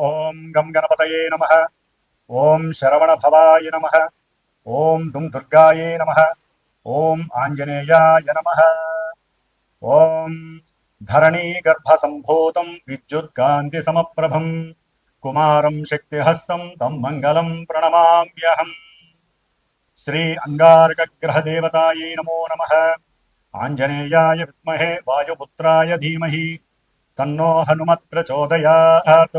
ఓం గం గణపతయే నమ ఓం శరవణభవాయ నమ ఓం దుం దుర్గాయే నమ ఓం ఆంజనేయాయ నమ ఓం ధరణీగర్భసంభూతం విద్యుత్కాంతిసమప్రభం కుమారం శక్తిహస్తం తం మంగళం ప్రణమామ్యహం శ్రీ అంగారకగ్రహదేవతాయై నమో నమ ఆంజనేయాయ విద్మహే వాయుపుత్రాయ ధీమహి తన్నో హనుమత్ ప్రచోదయాత్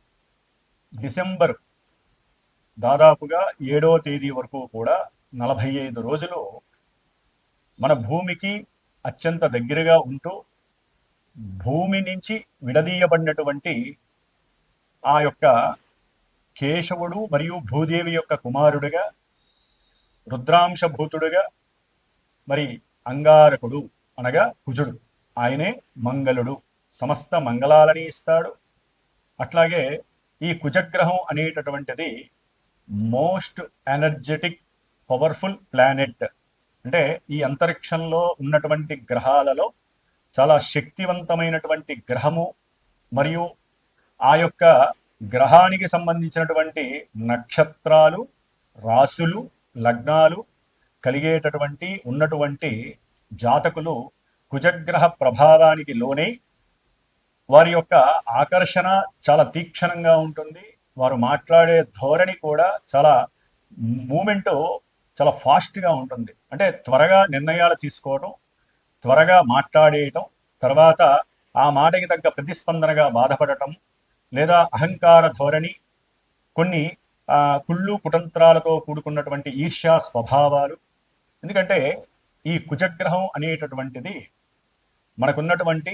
డిసెంబర్ దాదాపుగా ఏడవ తేదీ వరకు కూడా నలభై ఐదు రోజులు మన భూమికి అత్యంత దగ్గరగా ఉంటూ భూమి నుంచి విడదీయబడినటువంటి ఆ యొక్క కేశవుడు మరియు భూదేవి యొక్క కుమారుడుగా రుద్రాంశభూతుడుగా మరి అంగారకుడు అనగా కుజుడు. ఆయనే మంగళుడు. సమస్త మంగళాలని ఇస్తాడు. అట్లాగే ఈ కుజగ్రహం అనేటటువంటిది మోస్ట్ ఎనర్జెటిక్ పవర్ఫుల్ ప్లానెట్. అంటే ఈ అంతరిక్షంలో ఉన్నటువంటి గ్రహాలలో చాలా శక్తివంతమైనటువంటి గ్రహము మరియు ఆ యొక్క గ్రహానికి సంబంధించినటువంటి నక్షత్రాలు రాసులు లగ్నాలు కలిగేటటువంటి ఉన్నటువంటి జాతకులు కుజగ్రహ ప్రభావానికి లోనై వారి యొక్క ఆకర్షణ చాలా తీక్షణంగా ఉంటుంది. వారు మాట్లాడే ధోరణి కూడా చాలా మూమెంట్ చాలా ఫాస్ట్గా ఉంటుంది. అంటే త్వరగా నిర్ణయాలు తీసుకోవడం త్వరగా మాట్లాడేయటం తర్వాత ఆ మాటకి తగ్గ ప్రతిస్పందనగా బాధపడటం లేదా అహంకార ధోరణి కొన్ని కుళ్ళు కుటంత్రాలతో కూడుకున్నటువంటి ఈర్ష్యా స్వభావాలు. ఎందుకంటే ఈ కుజగ్రహం అనేటటువంటిది మనకున్నటువంటి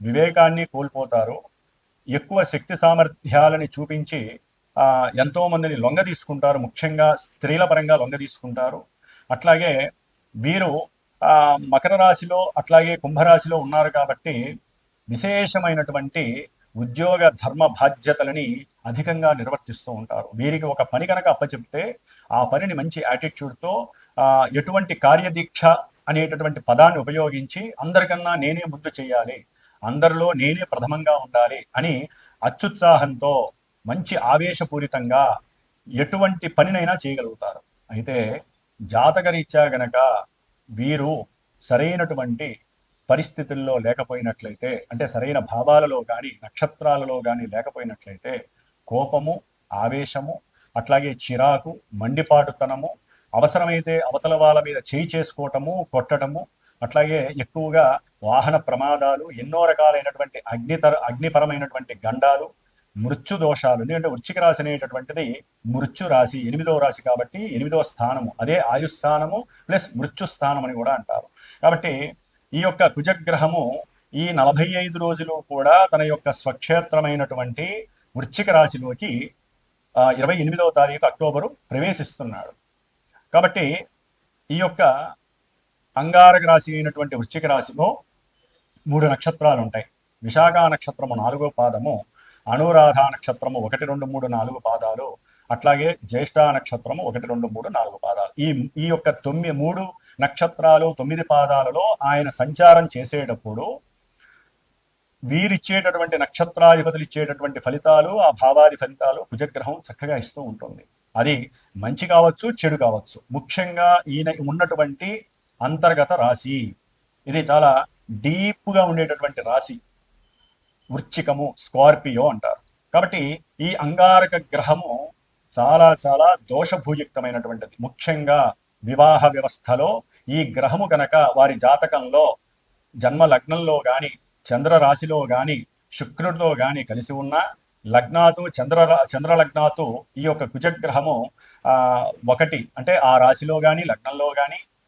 వివేకాన్ని కోల్పోతారు. ఎక్కువ శక్తి సామర్థ్యాలని చూపించి ఎంతో మందిని లొంగ తీసుకుంటారు. ముఖ్యంగా స్త్రీల పరంగా లొంగ తీసుకుంటారు. అట్లాగే వీరు ఆ, మకర రాశిలో అట్లాగే కుంభరాశిలో ఉన్నారు కాబట్టి విశేషమైనటువంటి ఉద్యోగ ధర్మ బాధ్యతలని అధికంగా నిర్వర్తిస్తూ ఉంటారు. వీరికి ఒక పని కనుక అప్పచెప్తే ఆ పనిని మంచి యాటిట్యూడ్తో ఎటువంటి కార్యదీక్ష అనేటటువంటి పదాన్ని ఉపయోగించి అందరికన్నా నేనే ముందు చేయాలి. అందరిలో నేనే ప్రథమంగా ఉండాలి అని అత్యుత్సాహంతో మంచి ఆవేశపూరితంగా ఎటువంటి పనినైనా చేయగలుగుతారు. అయితే జాతకరీత్యా గనక వీరు సరైనటువంటి పరిస్థితుల్లో లేకపోయినట్లయితే అంటే సరైన భావాలలో కానీ నక్షత్రాలలో కానీ లేకపోయినట్లయితే కోపము ఆవేశము అట్లాగే చిరాకు మండిపాటుతనము అవసరమైతే అవతల వాళ్ళ మీద చేయి చేసుకోవటము కొట్టడము అట్లాగే ఎక్కువగా వాహన ప్రమాదాలు ఎన్నో రకాలైనటువంటి అగ్నితర అగ్నిపరమైనటువంటి గండాలు మృత్యు దోషాలు ఎందుకంటే వృచ్చిక రాశి అనేటటువంటిది మృత్యు రాశి ఎనిమిదవ రాశి కాబట్టి ఎనిమిదో స్థానము అదే ఆయుస్థానము ప్లస్ మృత్యు స్థానం అని కూడా అంటారు. కాబట్టి ఈ యొక్క కుజగ్రహము ఈ నలభై ఐదు రోజులు కూడా తన యొక్క స్వక్షేత్రమైనటువంటి వృచ్చిక రాశిలోకి ఇరవై ఎనిమిదవ తారీఖు అక్టోబరు ప్రవేశిస్తున్నాడు. కాబట్టి ఈ యొక్క అంగారక రాశి అయినటువంటి వృశ్చిక రాశిలో మూడు నక్షత్రాలు ఉంటాయి విశాఖ నక్షత్రము నాలుగో పాదము అనురాధ నక్షత్రము ఒకటి రెండు మూడు నాలుగు పాదాలు అట్లాగే జ్యేష్ఠ నక్షత్రము ఒకటి రెండు మూడు నాలుగు పాదాలు. ఈ ఈ యొక్క తొమ్మిది మూడు నక్షత్రాలు తొమ్మిది పాదాలలో ఆయన సంచారం చేసేటప్పుడు వీరిచ్చేటటువంటి నక్షత్రాధిపతులు ఇచ్చేటటువంటి ఫలితాలు ఆ భావాది ఫలితాలు కుజగ్రహం చక్కగా ఇస్తూ ఉంటుంది. అది మంచి కావచ్చు చెడు కావచ్చు. ముఖ్యంగా ఈయన ఉన్నటువంటి అంతర్గత రాశి. ఇది చాలా డీప్గా ఉండేటటువంటి రాశి. వృచ్చికము స్కార్పియో అంటారు. కాబట్టి ఈ అంగారక గ్రహము చాలా చాలా దోషభూయుక్తమైనటువంటిది. ముఖ్యంగా వివాహ వ్యవస్థలో ఈ గ్రహము కనుక వారి జాతకంలో జన్మ లగ్నంలో కానీ చంద్ర రాశిలో కానీ శుక్రుడితో కానీ కలిసి ఉన్న లగ్నాతు చంద్ర చంద్ర లగ్నాతు ఈ యొక్క కుజగ్రహము ఒకటి అంటే ఆ రాశిలో కానీ లగ్నంలో కానీ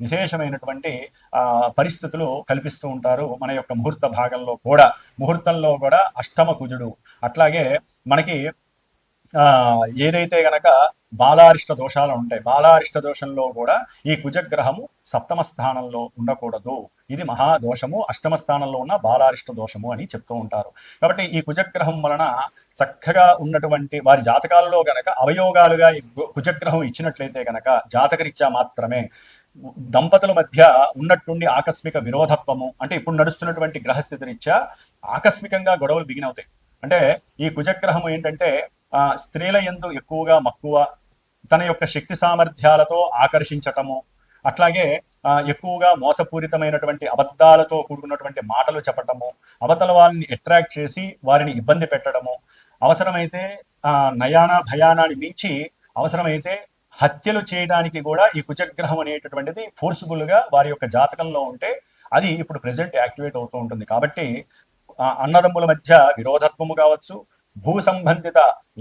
విశేషమైనటువంటి ఆ పరిస్థితులు కల్పిస్తూ ఉంటారు మన యొక్క ముహూర్త భాగంలో కూడా. ముహూర్తంలో కూడా అష్టమ కుజుడు. అట్లాగే మనకి ఆ ఏదైతే గనక బాలారిష్ట దోషాలు ఉంటాయి బాలారిష్ట దోషంలో కూడా ఈ కుజగ్రహము సప్తమ స్థానంలో ఉండకూడదు. ఇది మహాదోషము అష్టమ స్థానంలో ఉన్న బాలారిష్ట దోషము అని చెప్తూ ఉంటారు. కాబట్టి ఈ కుజగ్రహం వలన చక్కగా ఉన్నటువంటి వారి జాతకాలలో గనక అవయోగాలుగా ఈ కుజగ్రహం ఇచ్చినట్లయితే గనక జాతకరీత్యా మాత్రమే దంపతుల మధ్య ఉన్నట్టుండి ఆకస్మిక విరోధత్వము అంటే ఇప్పుడు నడుస్తున్నటువంటి గ్రహస్థితి రీత్యా ఆకస్మికంగా గొడవలు బిగిన్ అవుతాయి. అంటే ఈ కుజగ్రహం ఏంటంటే స్త్రీల ఎందు ఎక్కువగా మక్కువ తన యొక్క శక్తి సామర్థ్యాలతో ఆకర్షించటము అట్లాగే ఎక్కువగా మోసపూరితమైనటువంటి అబద్ధాలతో కూడుకున్నటువంటి మాటలు చెప్పటము అవతల వాళ్ళని అట్రాక్ట్ చేసి వారిని ఇబ్బంది పెట్టడము అవసరమైతే నయాన భయానాన్ని మించి అవసరమైతే హత్యలు చేయడానికి కూడా ఈ కుచగ్రహం అనేటటువంటిది ఫోర్సుబుల్గా వారి యొక్క జాతకంలో ఉంటే అది ఇప్పుడు ప్రెసెంట్ యాక్టివేట్ అవుతూ ఉంటుంది. కాబట్టి అన్నదమ్ముల మధ్య విరోధత్వము కావచ్చు భూ సంబంధిత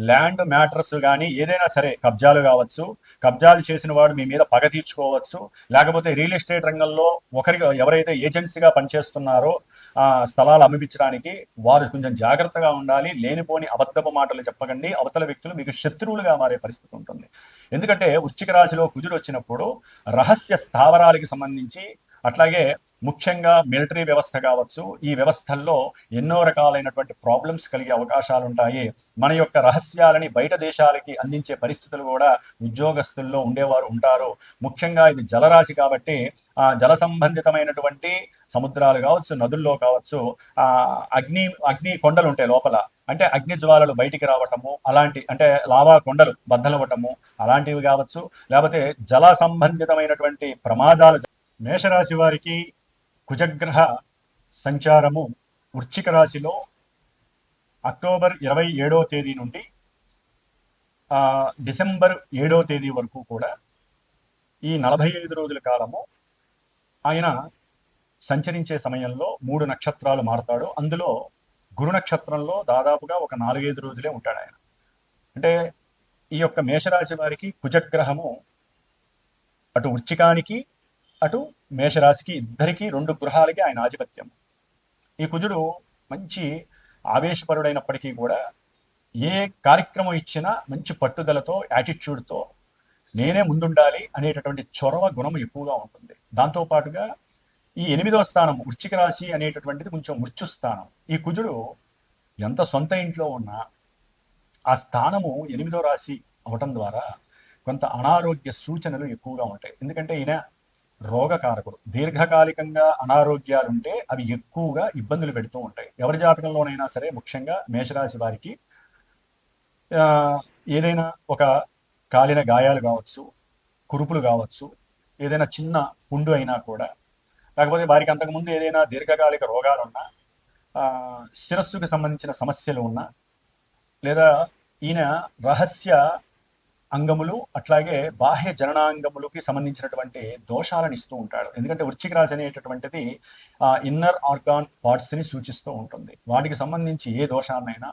ల్యాండ్ మ్యాటర్స్ కానీ ఏదైనా సరే కబ్జాలు కావచ్చు కబ్జాలు చేసిన వాడు మీ మీద పగ తీర్చుకోవచ్చు లేకపోతే రియల్ ఎస్టేట్ రంగంలో ఒకరికి ఎవరైతే ఏజెన్సీగా పనిచేస్తున్నారో ఆ స్థలాలు అమ్మిపించడానికి వారు కొంచెం జాగ్రత్తగా ఉండాలి లేనిపోని అబద్ధపు మాటలు చెప్పకండి అవతల వ్యక్తులు మీకు శత్రువులుగా మారే పరిస్థితి ఉంటుంది. ఎందుకంటే వృశ్చిక రాశిలో కుజుడు వచ్చినప్పుడు రహస్య స్థావరాలకి సంబంధించి అట్లాగే ముఖ్యంగా మిలిటరీ వ్యవస్థ కావచ్చు ఈ వ్యవస్థల్లో ఎన్నో రకాలైనటువంటి ప్రాబ్లమ్స్ కలిగే అవకాశాలు ఉంటాయి మన యొక్క రహస్యాలని బయట దేశాలకి అందించే పరిస్థితులు కూడా ఉద్యోగస్తుల్లో ఉండేవారు ఉంటారు. ముఖ్యంగా ఇది జలరాశి కాబట్టి ఆ జల సంబంధితమైనటువంటి సముద్రాలు కావచ్చు నదుల్లో కావచ్చు ఆ అగ్ని అగ్ని కొండలు ఉంటాయి లోపల. అంటే అగ్ని జ్వాలలు బయటికి రావటము అలాంటి అంటే లావా కొండలు బద్దలవటము అలాంటివి కావచ్చు. లేకపోతే జల సంబంధితమైనటువంటి ప్రమాదాలు మేషరాశి వారికి కుజగ్రహ సంచారము వృశ్చిక రాశిలో అక్టోబర్ ఇరవై ఏడో తేదీ నుండి డిసెంబర్ ఏడో తేదీ వరకు కూడా ఈ నలభై ఐదు రోజుల కాలము ఆయన సంచరించే సమయంలో మూడు నక్షత్రాలు మారతాడు. అందులో గురు నక్షత్రంలో దాదాపుగా ఒక నాలుగైదు రోజులే ఉంటాడు ఆయన. అంటే ఈ యొక్క మేషరాశి వారికి కుజగ్రహము అటు వృచ్చికానికి అటు మేషరాశికి ఇద్దరికీ రెండు గృహాలకి ఆయన ఆధిపత్యం. ఈ కుజుడు మంచి ఆవేశపరుడైనప్పటికీ కూడా ఏ కార్యక్రమం ఇచ్చినా మంచి పట్టుదలతో యాటిట్యూడ్తో నేనే ముందుండాలి అనేటటువంటి చొరవ గుణం ఎక్కువగా ఉంటుంది. దాంతోపాటుగా ఈ ఎనిమిదవ స్థానం వృచ్చిక రాశి అనేటటువంటిది కొంచెం మృత్యు స్థానం. ఈ కుజుడు ఎంత సొంత ఇంట్లో ఉన్నా ఆ స్థానము ఎనిమిదో రాశి అవటం ద్వారా కొంత అనారోగ్య సూచనలు ఎక్కువగా ఉంటాయి. ఎందుకంటే ఈయన రోగకారకుడు. దీర్ఘకాలికంగా అనారోగ్యాలు ఉంటే అవి ఎక్కువగా ఇబ్బందులు పెడుతూ ఉంటాయి. ఎవరి జాతకంలోనైనా సరే ముఖ్యంగా మేషరాశి వారికి ఏదైనా ఒక కాలిన గాయాలు కావచ్చు కురుపులు కావచ్చు ఏదైనా చిన్న పుండు అయినా కూడా కాకపోతే వారికి అంతకుముందు ఏదైనా దీర్ఘకాలిక రోగాలు ఉన్నా ఆ, శిరస్సుకి సంబంధించిన సమస్యలు ఉన్నా లేదా ఈయన రహస్య అంగములు అట్లాగే బాహ్య జననాంగములకి సంబంధించినటువంటి దోషాలను ఇస్తూ ఉంటాడు. ఎందుకంటే వృచ్చిక రాశి అనేటటువంటిది ఇన్నర్ ఆర్గాన్ పార్ట్స్ని సూచిస్తూ ఉంటుంది. వాటికి సంబంధించి ఏ దోషాన్నైనా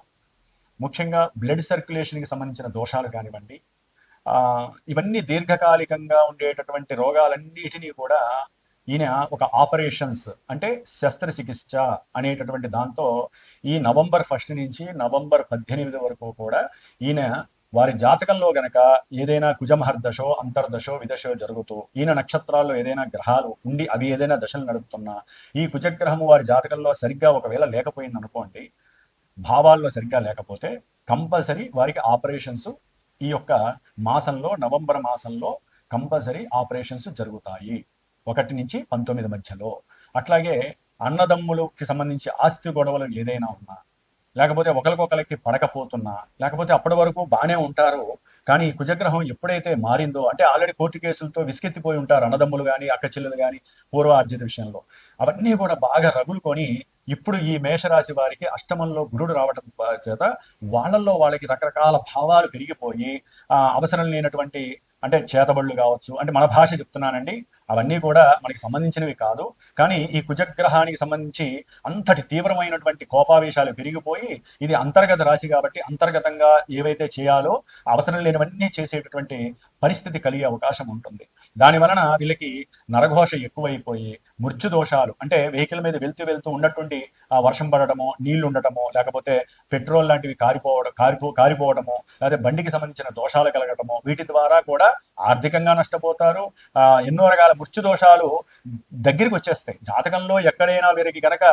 ముఖ్యంగా బ్లడ్ సర్క్యులేషన్కి సంబంధించిన దోషాలు కానివ్వండి ఇవన్నీ దీర్ఘకాలికంగా ఉండేటటువంటి రోగాలన్నిటినీ కూడా ఈయన ఒక ఆపరేషన్స్ అంటే శస్త్రచికిత్స అనేటటువంటి దాంతో ఈ నవంబర్ ఫస్ట్ నుంచి నవంబర్ పద్దెనిమిది వరకు కూడా ఈయన వారి జాతకంలో గనక ఏదైనా కుజమహర్దశో అంతర్దశో విదశో జరుగుతూ ఈయన నక్షత్రాల్లో ఏదైనా గ్రహాలు ఉండి అవి ఏదైనా దశలు నడుపుతున్నా ఈ కుజగ్రహము వారి జాతకంలో సరిగ్గా ఒకవేళ లేకపోయింది అనుకోండి భావాల్లో సరిగ్గా లేకపోతే కంపల్సరీ వారికి ఆపరేషన్స్ ఈ యొక్క మాసంలో నవంబర్ మాసంలో కంపల్సరీ ఆపరేషన్స్ జరుగుతాయి. ఒకటి నుంచి పంతొమ్మిది మధ్యలో. అట్లాగే అన్నదమ్ములకి సంబంధించి ఆస్తి గొడవలు ఏదైనా ఉన్నా లేకపోతే ఒకరికొకరికి పడకపోతున్నా లేకపోతే అప్పటి వరకు బాగానే ఉంటారు కానీ కుజగ్రహం ఎప్పుడైతే మారిందో అంటే ఆల్రెడీ కోర్టు కేసులతో విసుకెత్తిపోయి ఉంటారు అన్నదమ్ములు కానీ అక్క చెల్లెలు కానీ పూర్వ అర్జిత విషయంలో. అవన్నీ కూడా బాగా రగులుకొని ఇప్పుడు ఈ మేషరాశి వారికి అష్టమంలో గురుడు రావటం చేత వాళ్ళల్లో వాళ్ళకి రకరకాల భావాలు పెరిగిపోయి అవసరం లేనటువంటి అంటే చేతబడులు కావచ్చు అంటే మన భాష చెప్తున్నానండి అవన్నీ కూడా మనకి సంబంధించినవి కాదు. కానీ ఈ కుజగ్రహానికి సంబంధించి అంతటి తీవ్రమైనటువంటి కోపావేశాలు పెరిగిపోయి ఇది అంతర్గత రాశి కాబట్టి అంతర్గతంగా ఏవైతే చేయాలో అవసరం లేనివన్నీ చేసేటటువంటి పరిస్థితి కలిగే అవకాశం ఉంటుంది. దాని వలన వీళ్ళకి నరఘోష ఎక్కువైపోయి మృత్యు దోషాలు అంటే వెహికల్ మీద వెళ్తూ వెళ్తూ ఉన్నటువంటి ఆ వర్షం పడటము నీళ్ళు ఉండటము లేకపోతే పెట్రోల్ లాంటివి కారిపోవడం కారిపో కారిపోవడము లేకపోతే బండికి సంబంధించిన దోషాలు కలగటము వీటి ద్వారా కూడా ఆర్థికంగా నష్టపోతారు. ఆ ఎన్నో రకాల మృత్యు దోషాలు దగ్గరికి వచ్చేస్తాయి. జాతకంలో ఎక్కడైనా వీరికి గనక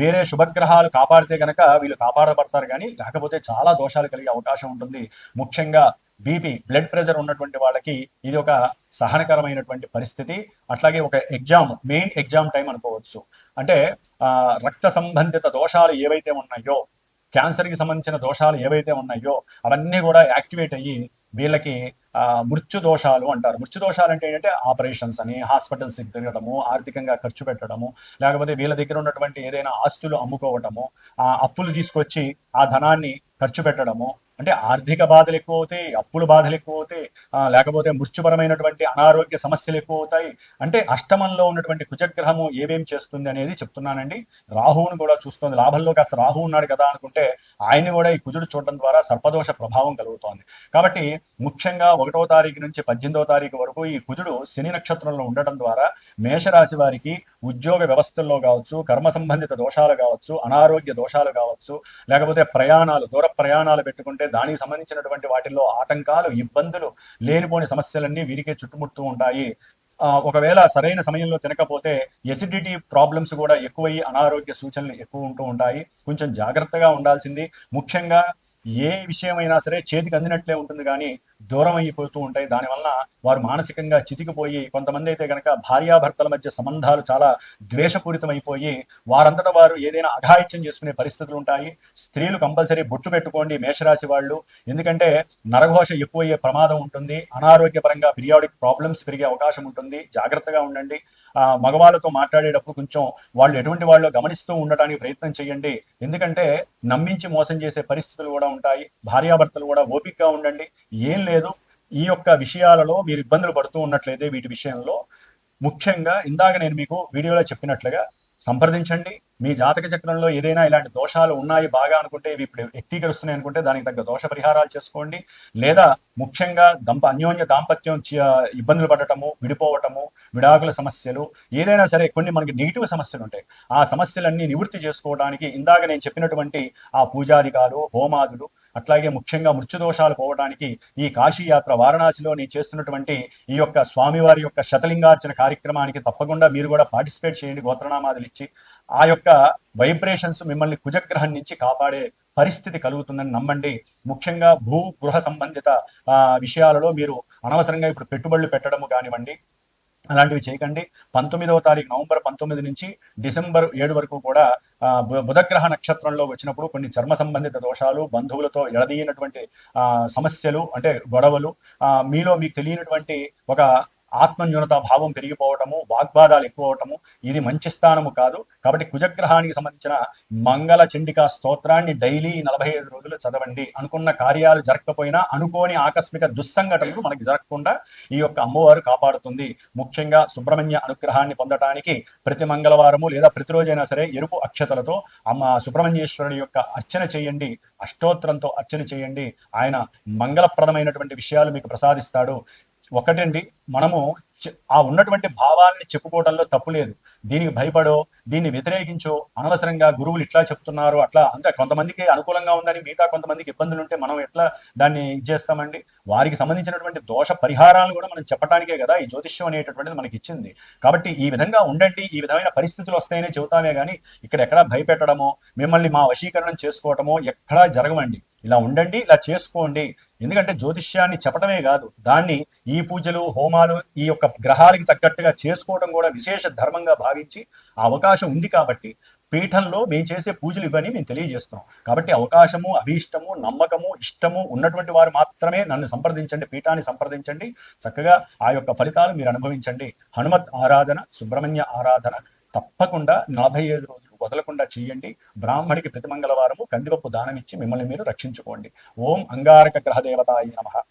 వేరే శుభగ్రహాలు కాపాడితే గనక వీళ్ళు కాపాడబడతారు కానీ లేకపోతే చాలా దోషాలు కలిగే అవకాశం ఉంటుంది. ముఖ్యంగా బీపీ బ్లడ్ ప్రెషర్ ఉన్నటువంటి వాళ్ళకి ఇది ఒక సహనకరమైనటువంటి పరిస్థితి. అట్లాగే ఒక ఎగ్జామ్ మెయిన్ ఎగ్జామ్ టైం అనుకోవచ్చు. అంటే ఆ, రక్త సంబంధిత దోషాలు ఏవైతే ఉన్నాయో క్యాన్సర్కి సంబంధించిన దోషాలు ఏవైతే ఉన్నాయో అవన్నీ కూడా యాక్టివేట్ అయ్యి వీళ్ళకి మృత్యు దోషాలు అంటారు. మృత్యు దోషాలు అంటే ఏంటంటే ఆపరేషన్స్ అని హాస్పిటల్స్ తిరగడము ఆర్థికంగా ఖర్చు పెట్టడము లేకపోతే వీళ్ళ దగ్గర ఉన్నటువంటి ఏదైనా ఆస్తులు అమ్ముకోవటము ఆ అప్పులు తీసుకొచ్చి ఆ ధనాన్ని ఖర్చు పెట్టడము అంటే ఆర్థిక బాధలు ఎక్కువ అవుతాయి అప్పుల బాధలు ఎక్కువ అవుతాయి లేకపోతే మృత్యుపరమైనటువంటి అనారోగ్య సమస్యలు ఎక్కువ అవుతాయి అంటే అష్టమంలో ఉన్నటువంటి కుజగ్రహము ఏమేం చేస్తుంది అనేది చెప్తున్నానండి. రాహువును కూడా చూస్తుంది. లాభంలో కాస్త రాహు ఉన్నాడు కదా అనుకుంటే ఆయన్ని కూడా ఈ కుజుడు చూడడం ద్వారా సర్పదోష ప్రభావం కలుగుతోంది. కాబట్టి ముఖ్యంగా ఒకటో తారీఖు నుంచి పద్దెనిమిదో తారీఖు వరకు ఈ కుజుడు శని నక్షత్రంలో ఉండటం ద్వారా మేషరాశి వారికి ఉద్యోగ వ్యవస్థల్లో కావచ్చు కర్మ సంబంధిత దోషాలు కావచ్చు అనారోగ్య దోషాలు కావచ్చు లేకపోతే ప్రయాణాలు దూర ప్రయాణాలు పెట్టుకుంటే దానికి సంబంధించినటువంటి వాటిల్లో ఆటంకాలు ఇబ్బందులు లేనిపోని సమస్యలన్నీ వీరికే చుట్టుముడుతూ ఉంటాయి. ఒకవేళ సరైన సమయంలో తినకపోతే ఎసిడిటీ ప్రాబ్లమ్స్ కూడా ఎక్కువయ్యి అనారోగ్య సూచనలు ఎక్కువ ఉంటూ ఉంటాయి. కొంచెం జాగ్రత్తగా ఉండాల్సింది. ముఖ్యంగా ఏ విషయమైనా సరే చేతికి అందినట్లే ఉంటుంది కానీ దూరం అయిపోతూ ఉంటాయి. దానివల్ల వారు మానసికంగా చితికిపోయి కొంతమంది అయితే కనుక భార్యాభర్తల మధ్య సంబంధాలు చాలా ద్వేషపూరితమైపోయి వారంతటా వారు ఏదైనా అఘాయిత్యం చేసుకునే పరిస్థితులు ఉంటాయి. స్త్రీలు కంపల్సరీ బొట్టు పెట్టుకోండి మేషరాశి వాళ్ళు. ఎందుకంటే నరఘోష ఎక్కువయ్యే ప్రమాదం ఉంటుంది. అనారోగ్యపరంగా పీరియాడిక్ ప్రాబ్లమ్స్ పెరిగే అవకాశం ఉంటుంది. జాగ్రత్తగా ఉండండి. మగవాళ్ళతో మాట్లాడేటప్పుడు కొంచెం వాళ్ళు ఎటువంటి వాళ్ళు గమనిస్తూ ఉండటానికి ప్రయత్నం చేయండి. ఎందుకంటే నమ్మించి మోసం చేసే పరిస్థితులు కూడా ఉంటాయి. భార్యాభర్తలు కూడా ఓపికగా ఉండండి. ఏం లేదు. ఈ యొక్క విషయాలలో మీరు ఇబ్బందులు పడుతూ ఉన్నట్లయితే వీటి విషయంలో ముఖ్యంగా ఇందాక నేను మీకు వీడియోలో చెప్పినట్లుగా సంప్రదించండి. మీ జాతక చక్రంలో ఏదైనా ఇలాంటి దోషాలు ఉన్నాయి బాగా అనుకుంటే ఇవి ఇప్పుడు వ్యక్తీకరిస్తున్నాయి అనుకుంటే దానికి తగ్గ దోష పరిహారాలు చేసుకోండి. లేదా ముఖ్యంగా దంప అన్యోన్య దాంపత్యం ఇబ్బందులు పడటము విడిపోవటము విడాకుల సమస్యలు ఏదైనా సరే కొన్ని మనకి నెగిటివ్ సమస్యలు ఉంటాయి. ఆ సమస్యలన్నీ నివృత్తి చేసుకోవడానికి ఇందాక నేను చెప్పినటువంటి ఆ పూజాదికాలు హోమాదులు అట్లాగే ముఖ్యంగా మృత్యుదోషాలు పోవడానికి ఈ కాశీ యాత్ర వారణాసిలో నేను చేస్తున్నటువంటి ఈ యొక్క స్వామివారి యొక్క శతలింగార్చన కార్యక్రమానికి తప్పకుండా మీరు కూడా పార్టిసిపేట్ చేయండి గోత్రనామాదులు ఇచ్చి. ఆ యొక్క వైబ్రేషన్స్ మిమ్మల్ని కుజగ్రహం నుంచి కాపాడే పరిస్థితి కలుగుతుందని నమ్మండి. ముఖ్యంగా భూ గృహ సంబంధిత ఆ, విషయాలలో మీరు అనవసరంగా ఇప్పుడు పెట్టుబడులు పెట్టడము కానివ్వండి అలాంటివి చేయకండి. పంతొమ్మిదవ తారీఖు నవంబర్ పంతొమ్మిది నుంచి డిసెంబర్ ఏడు వరకు కూడా ఆ, బు- బుధగ్రహ నక్షత్రంలో వచ్చినప్పుడు కొన్ని చర్మ సంబంధిత దోషాలు బంధువులతో ఎడదీయనటువంటి ఆ, సమస్యలు అంటే గొడవలు మీలో మీకు తెలియనటువంటి ఒక ఆత్మన్యూనత భావం పెరిగిపోవటము వాగ్వాదాలు ఎక్కువ అవటము ఇది మంచి స్థానము కాదు. కాబట్టి కుజగ్రహానికి సంబంధించిన మంగళ చండికా స్తోత్రాన్ని డైలీ నలభై ఐదు రోజులు చదవండి. అనుకున్న కార్యాలు జరగకపోయినా అనుకోని ఆకస్మిక దుస్సంఘటనలు మనకి జరగకుండా ఈ యొక్క అమ్మవారు కాపాడుతుంది. ముఖ్యంగా సుబ్రహ్మణ్య అనుగ్రహాన్ని పొందటానికి ప్రతి మంగళవారము లేదా ప్రతిరోజైనా సరే ఎరుపు అక్షతలతో అమ్మ సుబ్రహ్మణ్యేశ్వరుడి యొక్క అర్చన చేయండి. అష్టోత్తరంతో అర్చన చేయండి. ఆయన మంగళప్రదమైనటువంటి విషయాలు మీకు ప్రసాదిస్తాడు. ఒకటండి మనము ఆ ఉన్నటువంటి భావాల్ని చెప్పుకోవడంలో తప్పు లేదు. దీనికి భయపడో దీన్ని వ్యతిరేకించో అనవసరంగా గురువులు ఇట్లా చెప్తున్నారు అట్లా అంటే కొంతమందికి అనుకూలంగా ఉందని మిగతా కొంతమందికి ఇబ్బందులు ఉంటే మనం ఎట్లా దాన్ని ఇది చేస్తామండి? వారికి సంబంధించినటువంటి దోష పరిహారాలు కూడా మనం చెప్పడానికే కదా ఈ జ్యోతిష్యం అనేటటువంటిది మనకి ఇచ్చింది. కాబట్టి ఈ విధంగా ఉండండి ఈ విధమైన పరిస్థితులు వస్తాయనే చెబుతామే కానీ ఇక్కడ ఎక్కడా భయపెట్టడమో మిమ్మల్ని మా వశీకరణం చేసుకోవటమో ఎక్కడా జరగమండి ఇలా ఉండండి ఇలా చేసుకోండి. ఎందుకంటే జ్యోతిష్యాన్ని చెప్పడమే కాదు. దాన్ని ఈ పూజలు హోమాలు ఈ యొక్క గ్రహాలకి తగ్గట్టుగా చేసుకోవడం కూడా విశేష ధర్మంగా భావించి ఆ అవకాశం ఉంది కాబట్టి పీఠంలో మేము చేసే పూజలు ఇవ్వని మేము తెలియజేస్తున్నాం. కాబట్టి అవకాశము అభీష్టము నమ్మకము ఇష్టము ఉన్నటువంటి వారు మాత్రమే నన్ను సంప్రదించండి పీఠాన్ని సంప్రదించండి. చక్కగా ఆ యొక్క ఫలితాలు మీరు అనుభవించండి. హనుమత్ ఆరాధన సుబ్రహ్మణ్య ఆరాధన తప్పకుండా నలభై ఐదు రోజులు వదలకుండా చేయండి. బ్రాహ్మడికి ప్రతి మంగళవారము కందిపప్పు దానం ఇచ్చి మిమ్మల్ని మీరు రక్షించుకోండి. ఓం అంగారక గ్రహ దేవతాయ నమ.